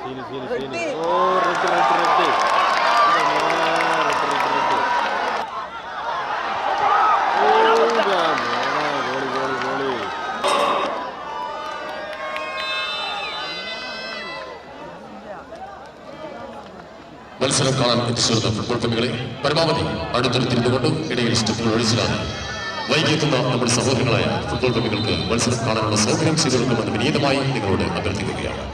Scene scene scene ഓ red red red മത്സരം കാണാൻ എത്തിച്ചേർന്ന ഫുട്ബോൾ പ്രേമികളെ പരമാവധി അടുത്തടുത്തിരുന്നുകൊണ്ട് ഇടയിൽ സ്റ്റെപ്പുകൾ ഒഴിച്ചിലാണ് വൈകിയെത്തുന്ന നമ്മുടെ സഹോദരങ്ങളായ ഫുട്ബോൾ പ്രേമികൾക്ക് മത്സരം കാണാനുള്ള സൗകര്യം ചെയ്തു കൊടുക്കുമെന്ന് വിനീതമായി നിങ്ങളോട് അഭ്യർത്ഥിക്കുകയാണ്.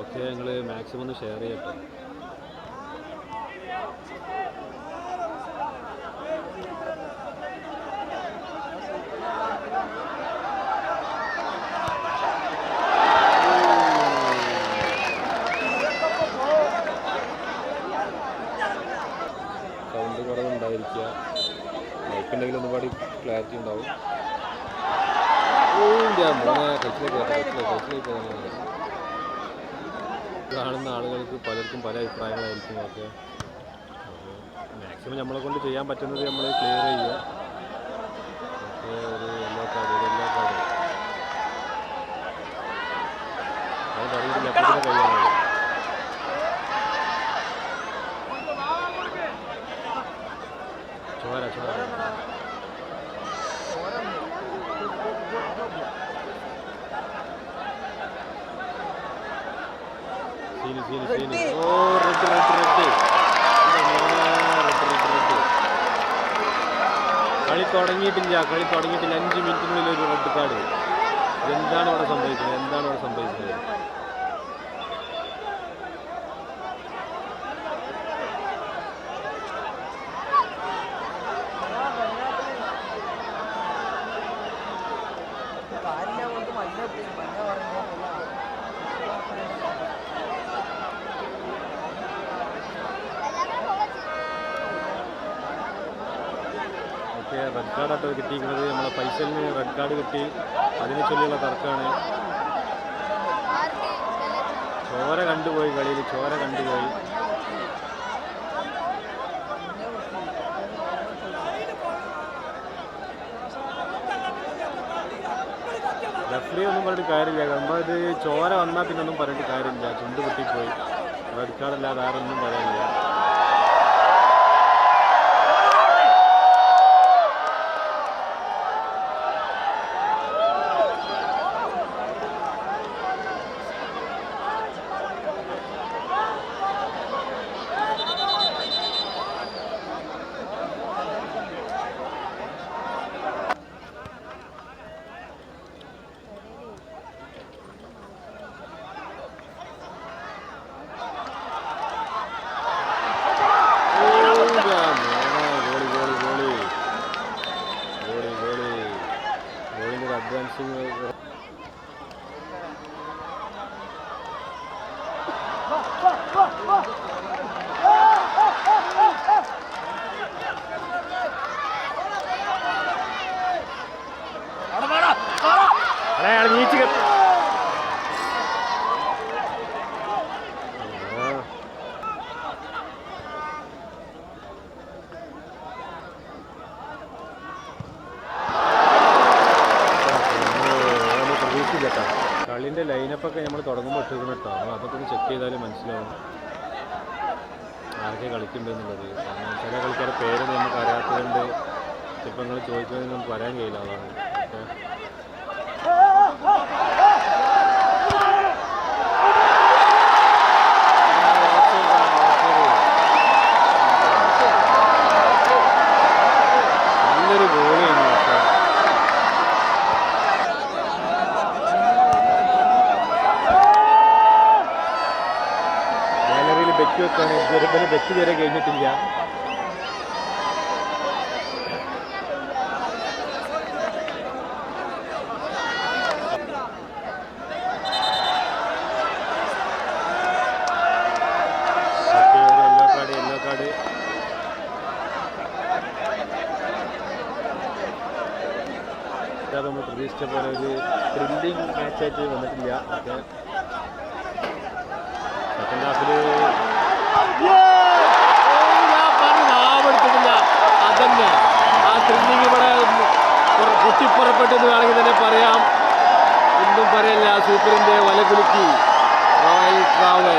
ഓക്കെ ഞങ്ങൾ മാക്സിമം ഒന്ന് ഷെയർ ചെയ്യട്ടെ. സൗണ്ട് കുറവുണ്ടായിരിക്കുക. മൈക്കുണ്ടെങ്കിൽ ഒന്നുപാടി ക്ലാരിറ്റി ഉണ്ടാവും. ഓ ഞാൻ കഴിച്ചിലേക്ക് കഴിച്ചിലേക്ക് പോകുന്നത് കാണുന്ന ആളുകൾക്ക് പലർക്കും പല അഭിപ്രായങ്ങളായിരിക്കും ഒക്കെ മാക്സിമം നമ്മളെ കൊണ്ട് ചെയ്യാൻ പറ്റുന്നത് നമ്മൾ ക്ലിയർ ചെയ്യുക ഓക്കെ ഒരു യെല്ലോ കാർഡ് ഒരു യെല്ലോ കാർഡ് അത് പറഞ്ഞിട്ടില്ല അപ്പോഴത്തേക്കും കഴിയാൻ കഴിയും ചോര ചോര സീന് സീന് സീന് ഓ red. Red red red red. Red കളി തുടങ്ങിയിട്ടില്ല കളി തുടങ്ങിയിട്ടില്ല. അഞ്ച് മിനിറ്റിനുള്ളിൽ ഒരു റെഡ് കാർഡ്. എന്താണ് ഇവിടെ സംഭവിക്കുന്നത്? എന്താണ് ഇവിടെ സംഭവിക്കുന്നത്? ഓക്കെ റെഡ് കാർഡായിട്ട് കിട്ടിയിരിക്കുന്നത്. നമ്മളെ പൈസലിന് റെഡ് കാർഡ് കിട്ടി. അതിനെ ചൊല്ലിയുള്ള തർക്കമാണ്. ചോര കണ്ടുപോയി കളിയിൽ. ചോര കണ്ടുപോയി. റെഫറി ഒന്നും പറഞ്ഞിട്ട് കാര്യമില്ല. നമ്മൾ ഇത് ചോര വന്നാൽ പിന്നെ ഒന്നും പറഞ്ഞിട്ട് കാര്യമില്ല. ചുണ്ട് പൊട്ടിപ്പോയി. റെഡ് കാർഡ് അല്ലാതെ വേറെ പറയാനില്ല. കളിന്റെ ലൈനപ്പൊക്കെ നമ്മൾ തുടങ്ങുമ്പോൾ ഇട്ടിരിക്കുന്ന കേട്ടോ നമ്മൾ അതൊക്കെ ഒന്ന് ചെക്ക് ചെയ്താലും മനസ്സിലാവും. ആരൊക്കെ കളിക്കുന്നുണ്ടെന്നുള്ളത്. കാരണം ചില കളിക്കാരുടെ പേര് നമുക്ക് അറിയാത്തതുകൊണ്ട് ചിലപ്പോൾ നിങ്ങൾ ചോദിക്കുന്നതിന് നമുക്ക് പറയാൻ കഴിയില്ല. അതാണ്. ഓക്കെ. ഇവരെ വെച്ച് വരെ കഴിഞ്ഞിട്ടില്ല. പറ്റാതെ നമ്മൾ പ്രതീക്ഷിച്ച പോലെ ഒരു ത്രില്ലിംഗ് മാച്ചായിട്ട് വന്നിട്ടില്ല. പക്ഷേ സെക്കൻഡ് ഹാഫിൽ എടുത്തിട്ടില്ല അതന്നെ ആ ത്രില്ലിങ് ഇവിടെ പുറ- പൊട്ടിപ്പുറപ്പെട്ടെന്ന് വേണമെങ്കിൽ തന്നെ പറയാം ഒന്നും പറയല്ല സൂപ്പറിന്റെ വലകുലുക്കി റോയൽ ട്രാവൽ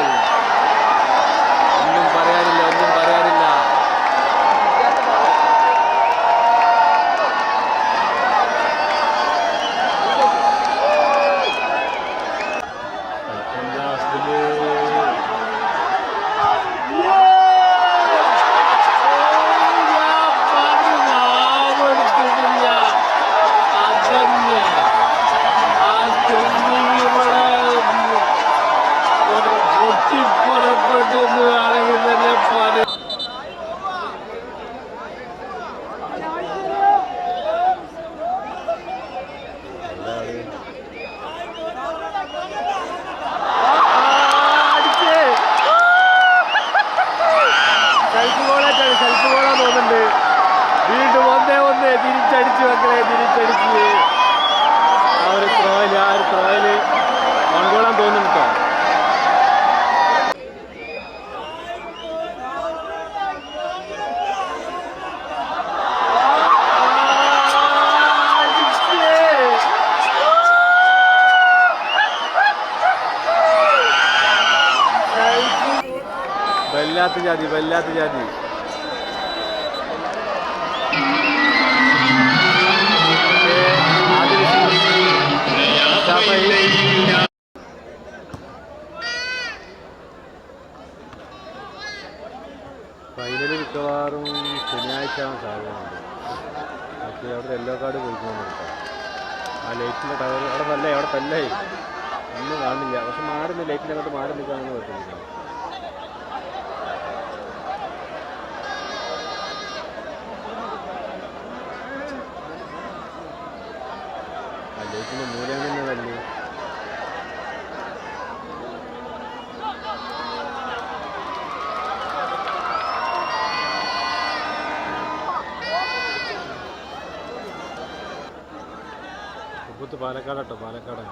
ഒന്നും പറയാനില്ല ഒന്നും പറയാനില്ല സെക്കൻഡ് ഹാഫിൽ പൊട്ടിപ്പുറപ്പെട്ടെന്ന് വേണമെങ്കിൽ തന്നെ പറയാം സെൽഫ് ഗോളായിട്ടാണ് സെൽഫ് ഗോളാന്ന് തോന്നുന്നുണ്ട് വീണ്ടും ഒന്നേ ഒന്ന് തിരിച്ചടിച്ച് മക്കളെ തിരിച്ചടിച്ചു. ആ ഒരു ത്രോയിൽ ആ ഒരു ത്രോയിൽ ഓൺ ഗോളാന്ന് തോന്നുന്നു വല്ലാത്ത ജാതി വല്ലാത്ത ജാതി. സ്റ്റാഫായി ഫൈനൽ മിക്കവാറും ശനിയാഴ്ച ആവാൻ സാധ്യതയുണ്ട് പക്ഷേ അവിടെ എല്ലോ കാർഡ് പോയിക്കൊണ്ടിരിക്കാം. ആ ലൈറ്റിന്റെ ടവർ അവിടെ തല്ലേ അവിടെ തല്ലേ ഒന്നും കാണില്ല പക്ഷെ മാറുന്നു ലൈറ്റിന്റെ അങ്ങോട്ട് മാറി നിൽക്കാമെന്ന് പറ്റുന്നില്ല ആ ലൈറ്റിന്റെ മൂലം തന്നെ പാലക്കാട് കേട്ടോ പാലക്കാട്.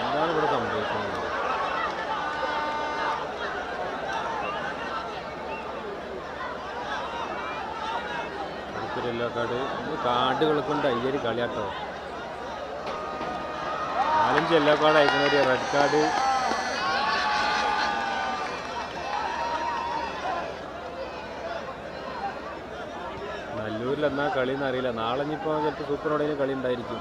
എന്താണ് ഇവിടെ സംഭവിക്കുന്നത്? ാട് കാടുകൾക്കുണ്ട് കൊണ്ട് അയ്യൊരു കളിയാട്ടോ. നാലഞ്ച് എല്ലാ കാടായിരിക്കുന്ന ഒരു റെഡ് കാർഡ് നല്ലൂരിൽ എന്നാ കളി എന്നറിയില്ല നാളെ ഇനിയിപ്പോൾ ചിലപ്പോൾ ഓടയിൽ കളി ഉണ്ടായിരിക്കും.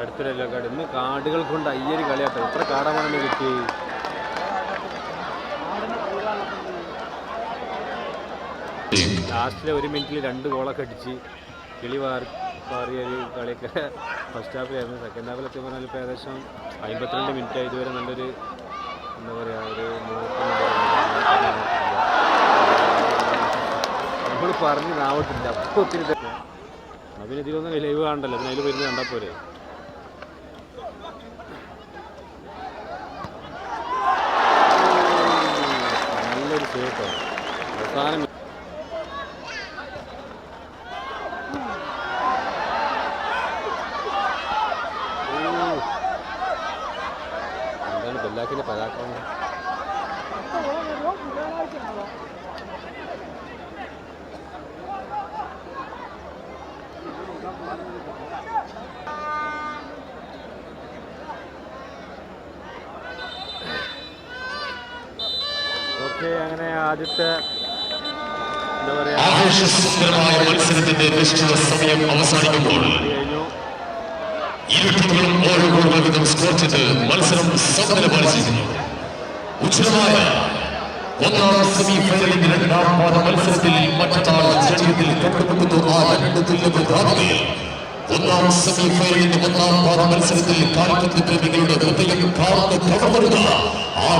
അടുത്തൊരു യെല്ലോ കാട് ഇന്ന് കാടുകൾ കൊണ്ട് അയ്യൊരു കളിയാട്ടോ. എത്ര കാടമാണെന്ന് കിട്ടി ലാസ്റ്റിലെ ഒരു മിനിറ്റിൽ രണ്ട് ഗോളൊക്കെ അടിച്ച് കിളി മാറി മാറിയ ഒരു കളിയൊക്കെ ഫസ്റ്റ് ഹാഫിലായിരുന്നു സെക്കൻഡ് ഹാഫിലൊക്കെ പറഞ്ഞാൽ ഇപ്പോൾ ഏകദേശം അമ്പത്തിരണ്ട് മിനിറ്റ് ഇതുവരെ നല്ലൊരു എന്താ പറയുക ഒരു നമ്മൾ പറഞ്ഞ് നാവട്ടില്ല. അപ്പോൾ ഒത്തിരി പിന്നെ ഇതിലൊന്നും ലൈവ് കാണണ്ടല്ലോ. പിന്നെ അതിൽ വരുന്നത് കണ്ടാൽ പോരെ? നല്ലൊരു ചേട്ടൻ അവസാനം ഓ. എന്താണ് ബെല്ലാക്കിന്റെ പരാക്രമം ഓക്കെ അങ്ങനെ ആദ്യത്തെ എന്താ പറയാ? ആവേശസുന്ദരമായ മത്സരത്തിന്റെ നിശ്ചിത സമയം അവസാനിക്കുമ്പോൾ ഇരു ടീമുകളും ഓരോ ഗോളുകൾ വീതം സ്കോർ ചെയ്ത് മത്സരം സമനില പാലിച്ചിരിക്കുന്നു ഉജ്ജ്വലമായ ഒന്നാം സെമി ഫൈനലിന്റെ രണ്ടാം പാദ മത്സരത്തിൽ മറ്റന്നാൾ സ്റ്റേഡിയത്തിൽ കണ്ടുമുട്ടുന്നു ആ രണ്ട് തുല്യ പ്രധാനികൾ ഒന്നാം സെമി ഫൈനലിന്റെ ഒന്നാം പാദ മത്സരത്തിൽ കാൽപന്ത് പ്രേമികളുടെ ഹൃദയം കാർന്ന് കടമരുന്ന ആ